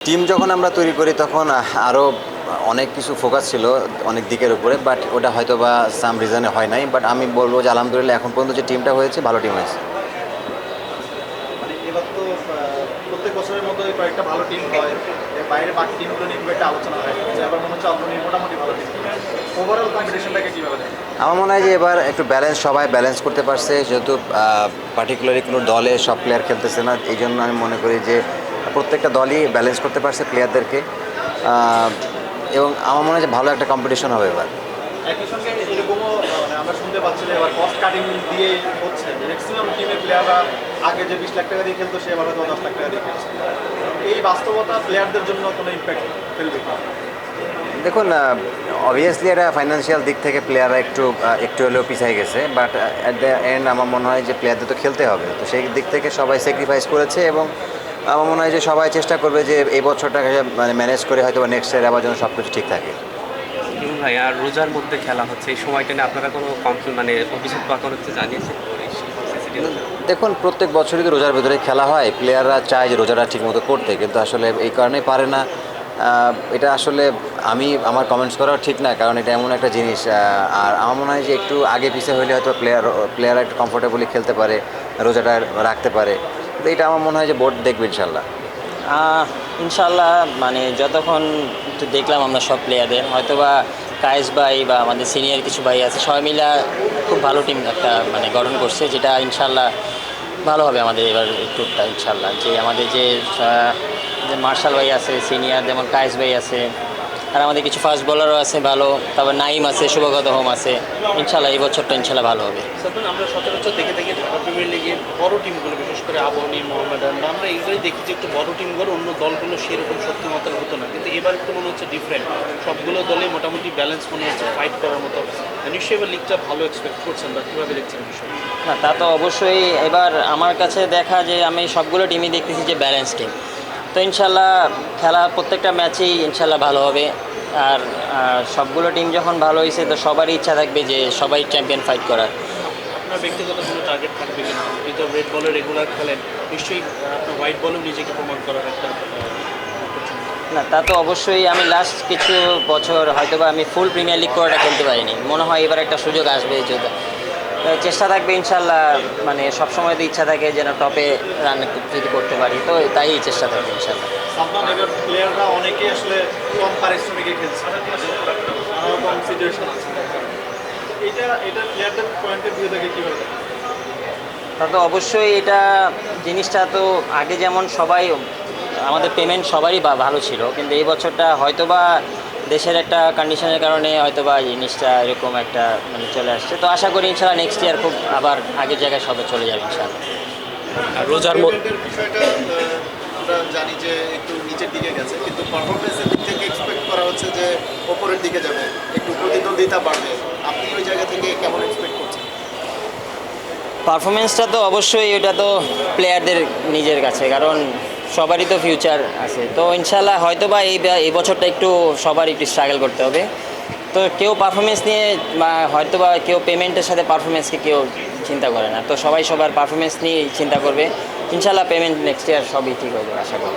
Team যখন আমরা তৈরি করি তখন আরও অনেক কিছু ফোকাস ছিল অনেক দিকের উপরে বাট ওটা হয়তো বা সাম রিজনে হয় নাই বাট আমি বলব যে আলহামদুলিল্লাহ এখন পর্যন্ত যে টিমটা হয়েছে ভালো টিম হয়েছে। মানে এবার তো আহ, প্রত্যেক বছরের মতো এবার ভালো টিম হয় বাইরে বাকি টিমগুলো নিয়ে খুব একটা আলোচনা হয় যে এবার মনে হচ্ছে অগ্রণী মোটামুটি ভালো টিম ওভারঅল কম্পিটিশনটাকে কীভাবে আমার মনে হয় যে এবার একটু ব্যালেন্স সবাই ব্যালেন্স করতে পারছে যেহেতু পার্টিকুলারলি কোনো দলে সব প্লেয়ার খেলতেছে না এই জন্য আমি মনে করি যে প্রত্যেকটা দলই ব্যালেন্স করতে পারছে প্লেয়ারদেরকে এবং আমার মনে হয় যে ভালো একটা কম্পিটিশন হবে এবার। একই সঙ্গে এরকমও মানে আমরা শুনতে পাচ্ছি যে এবার কস্ট কাটিং দিয়ে হচ্ছে ম্যাক্সিমাম টিমের প্লেয়াররা আগে যে বিশ লাখ টাকা দিয়ে খেলতো সে এবার হয়তো দশ লাখ টাকা দিয়ে খেলছে। এই বাস্তবতা প্লেয়ারদের জন্য কোনো ইম্প্যাক্ট ফেলবে দেখুন অবভিয়াসলি এটা ফাইন্যান্সিয়াল দিক থেকে প্লেয়াররা একটু একটু হলেও পিছিয়ে গেছে বাট অ্যাট দ্য এন্ড আমার মনে হয় যে প্লেয়ারদের তো খেলতে হবে। তো সেই দিক থেকে সবাই স্যাক্রিফাইস করেছে এবং আমার মনে হয় যে সবাই চেষ্টা করবে যে এই বছরটাকে মানে ম্যানেজ করে হয়তো নেক্সট ইয়ার আবার যেন সব কিছু ঠিক থাকে। ভাই আর রোজার মধ্যে খেলা হচ্ছে এই সময়টা নিয়ে আপনারা কোনো কমপ্লেন মানে অভিযোগ বা কোনো জানিয়েছেন? দেখুন প্রত্যেক বছরই তো রোজার ভেতরে খেলা হয় প্লেয়াররা চায় যে রোজাটা ঠিকমতো করতে কিন্তু আসলে এই কারণেই পারে না। এটা আসলে আমি আমার কমেন্টস করাও ঠিক না কারণ এটা এমন একটা জিনিস আর আমার মনে হয় যে একটু আগে পিছিয়ে হলে হয়তো প্লেয়ার প্লেয়াররা একটু কমফোর্টেবলি খেলতে পারে রোজাটা রাখতে পারে। তো এটা আমার মনে হয় যে বোর্ড দেখবে ইনশাল্লাহ ইনশাল্লাহ মানে যতক্ষণ একটু দেখলাম আমরা সব প্লেয়ারদের হয়তোবা কায়েস ভাই বা আমাদের সিনিয়র কিছু ভাই আছে, সবাই মিলে খুব ভালো টিম একটা মানে গঠন করছে, যেটা ইনশাল্লাহ ভালো হবে আমাদের এবার ট্যুরটা ইনশাল্লাহ যে আমাদের যে যে মার্শাল ভাই আছে সিনিয়র যেমন কায়েস ভাই আছে আর আমাদের কিছু ফাস্ট বোলারও আছে ভালো তারপর নাইম আছে শুভগত হোম আছে। ইনশাল্লাহ এই বছরটা ইনশাল্লাহ ভালো হবে। আমরা সচরাচর দেখে থাকি ঢাকা প্রিমিয়ার লিগে বড় টিমগুলো বিশেষ করে আবহনী মোহামেডান আমরা এইগুলোই দেখি যে একটু বড় টিমগুলো অন্য দলগুলো সেরকম শক্তিমত্তার হতো না। কিন্তু এবার একটু মনে হচ্ছে ডিফারেন্ট সবগুলো দলে মোটামুটি ব্যালেন্স মনে হচ্ছে ফাইট করার মতো। নিশ্চয়ই এবার লিগটা ভালো এক্সপেক্ট করছেন বা কীভাবে দেখছেন বিষয় না তা তো অবশ্যই। এবার আমার কাছে দেখা যে আমি সবগুলো টিমই দেখতেছি যে ব্যালেন্স টিম তো ইনশাল্লাহ খেলা প্রত্যেকটা ম্যাচেই ইনশাল্লাহ ভালো হবে। আর সবগুলো টিম যখন ভালো হয়েছে তো সবারই ইচ্ছা থাকবে যে সবাই চ্যাম্পিয়ন ফাইট করার। আপনার ব্যক্তিগত কোনো টার্গেট থাকবে কিনা? আপনি তো রেড বলে রেগুলার খেলেন নিশ্চয়ই আপনার হোয়াইট বলেও নিজেকে প্রমাণ করার একটা না তা তো অবশ্যই আমি লাস্ট কিছু বছর হয়তোবা আমি ফুল প্রিমিয়ার লিগ করাটা খেলতে পারিনি। মনে হয় এবার একটা সুযোগ আসবে চেষ্টা থাকবে ইনশাল্লাহ মানে সবসময় তো ইচ্ছা থাকে যেন টপে রান যদি করতে পারি তো তাই চেষ্টা থাকবে ইনশাল্লাহ। প্লেয়াররা অনেকেই আসলে কম পারিশ্রমিকে খেলছে। নানা সিচুয়েশন আছে। এটা এটা প্লেয়ারদের পয়েন্টের ভিউ থেকে কীভাবে তা তো অবশ্যই এটা জিনিসটা তো আগে যেমন সবাই আমাদের পেমেন্ট সবারই ভালো ছিল কিন্তু এই বছরটা হয়তোবা দেশের একটা কন্ডিশনের কারণে হয়তো বা জিনিসটা এরকম একটা মানে চলে আসছে। তো আশা করি ইনশাল্লাহ নেক্সট ইয়ার খুব আবার আগের জায়গায় সবে চলে যাবে ইনশাল্লাহ আর রোজার বিষয়টা আমরা জানি যে একটু নিচের দিকে গেছে কিন্তু পারফরমেন্সের দিক থেকে এক্সপেক্ট করা হচ্ছে যে ওপরের দিকে যাবে একটু প্রতিদ্বন্দ্বিতা বাড়বে। আপনি ওই জায়গা থেকে কেমন এক্সপেক্ট করছেন? পারফরমেন্সটা তো অবশ্যই ওটা তো প্লেয়ারদের নিজের কাছে কারণ সবারই তো ফিউচার আছে। তো ইনশাল্লাহ হয়তো বা, এই এই বছরটা একটু সবার একটু স্ট্রাগল করতে হবে। তো কেউ পারফরমেন্স নিয়ে হয়তো বা কেউ পেমেন্টের সাথে পারফরমেন্সকে কেউ চিন্তা করে না। তো সবাই সবার পারফরমেন্স নিয়ে চিন্তা করবে। ইনশাল্লাহ পেমেন্ট নেক্সট ইয়ার সবই ঠিক হয়ে যাবে, আশা করি।